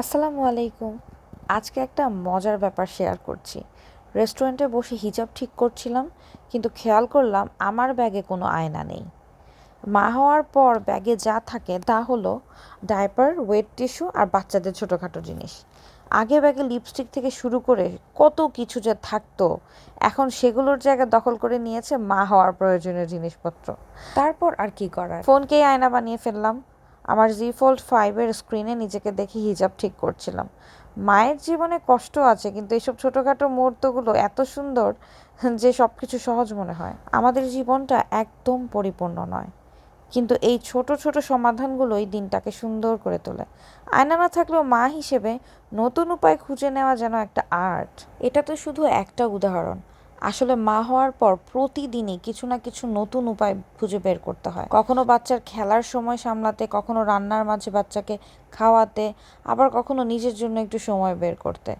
আসসালামু আলাইকুম। আজকে একটা মজার ব্যাপার শেয়ার করছি। রেস্টুরেন্টে বসে হিজাব ঠিক করছিলাম, কিন্তু খেয়াল করলাম আমার ব্যাগে কোনো আয়না নেই। মা হওয়ার পর ব্যাগে যা থাকে তা হলো ডাইপার, ওয়েট টিস্যু আর বাচ্চাদের ছোটোখাটো জিনিস। আগে ব্যাগে লিপস্টিক থেকে শুরু করে কত কিছু যে থাকতো, এখন সেগুলোর জায়গা দখল করে নিয়েছে মা হওয়ার প্রয়োজনীয় জিনিসপত্র। তারপর আর কি করার? ফোনকেই আয়না বানিয়ে ফেললাম। আমার জি ফোল্ড ফাইভের স্ক্রিনে নিজেকে দেখে হিজাব ঠিক করছিলাম। মায়ের জীবনে কষ্ট আছে, কিন্তু এইসব ছোটোখাটো মুহূর্তগুলো এত সুন্দর যে সব কিছু সহজ মনে হয়। আমাদের জীবনটা একদম পরিপূর্ণ নয়। কিন্তু এই ছোট ছোট সমাধানগুলোই দিনটাকে সুন্দর করে তোলে। আয়না না থাকলেও মা হিসেবে নতুন উপায় খুঁজে নেওয়া যেন একটা আর্ট। এটা তো শুধু একটা উদাহরণ। আসলে মা হওয়ার পর প্রতিদিনই কিছু না কিছু নতুন উপায় খুঁজে বের করতে হয়। কখনো বাচ্চার খেলার সময় সামলাতে, কখনো রান্নার মাঝে বাচ্চাকে খাওয়াতে, আবার কখনো নিজের জন্য একটু সময় বের করতে।